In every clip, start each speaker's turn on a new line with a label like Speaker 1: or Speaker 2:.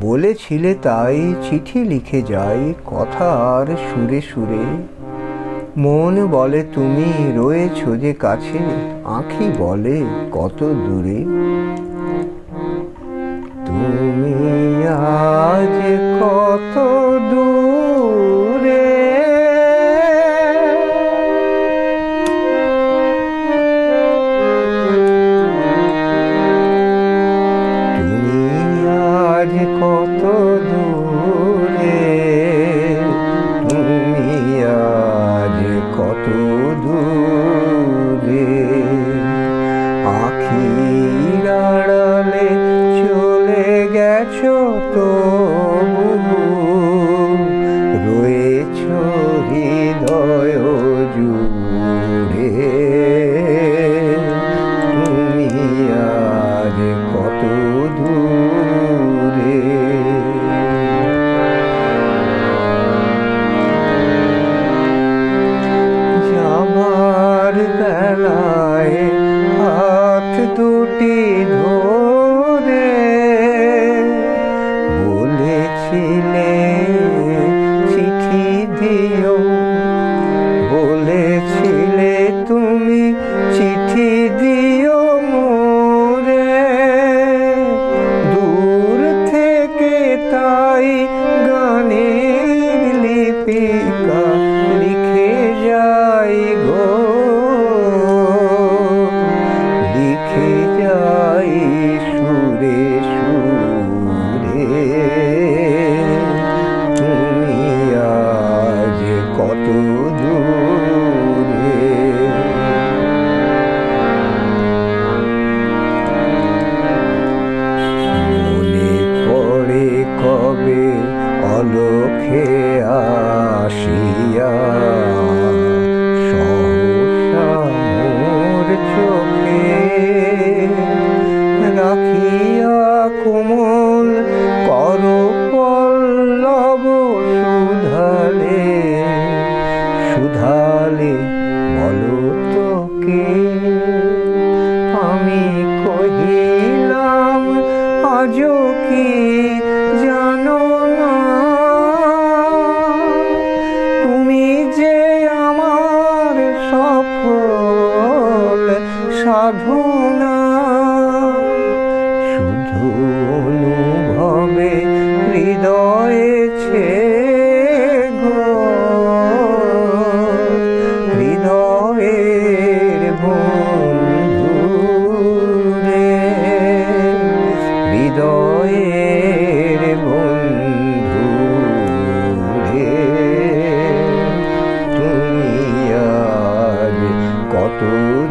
Speaker 1: বলেছিলে তাই চিঠি লিখে যাই আর সুরে সুরে। মন বলে তুমি রয়েছ যে কাছে, আঁখি বলে কত দূরে। Música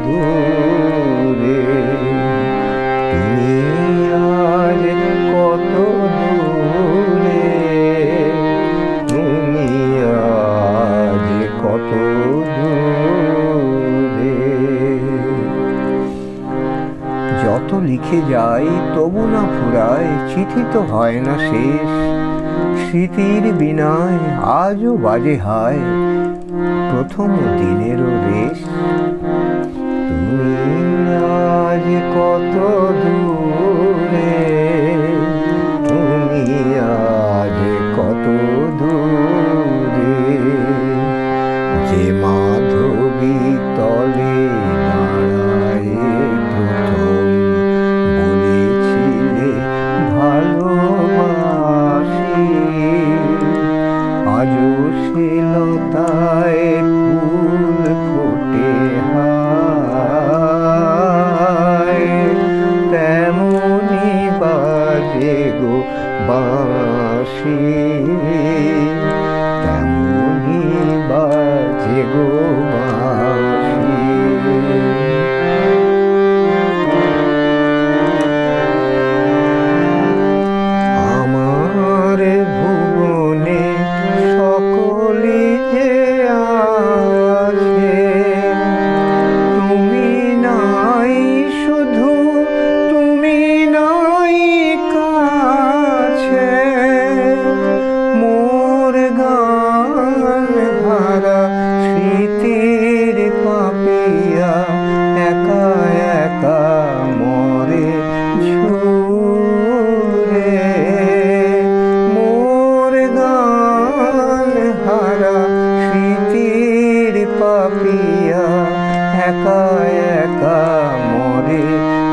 Speaker 1: দূরে। তুমি আর কত দূরে। তুমি আর কত দূরে। যত লিখে যাই, তবু না ফুরায়, চিঠি তো হয় না শেষ। স্মৃতির বিনায় আজও বাজে হয়, প্রথম দিনেরও রেশ। mm -hmm.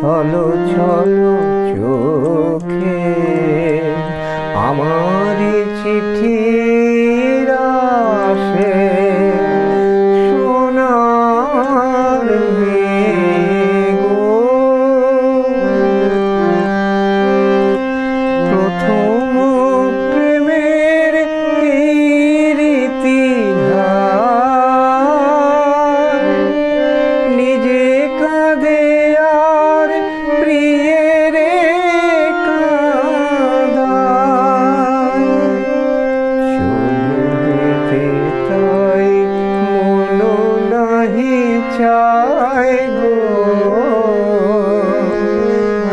Speaker 1: ছলো ছলো চোখে। আমার চিঠি চাই গো।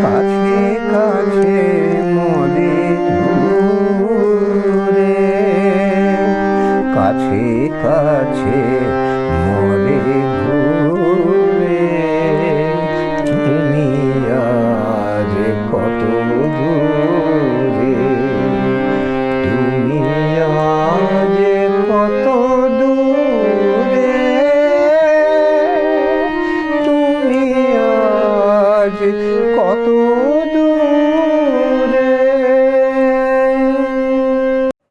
Speaker 1: কাছে কাছে মরে ঘুরে কাছে কাছে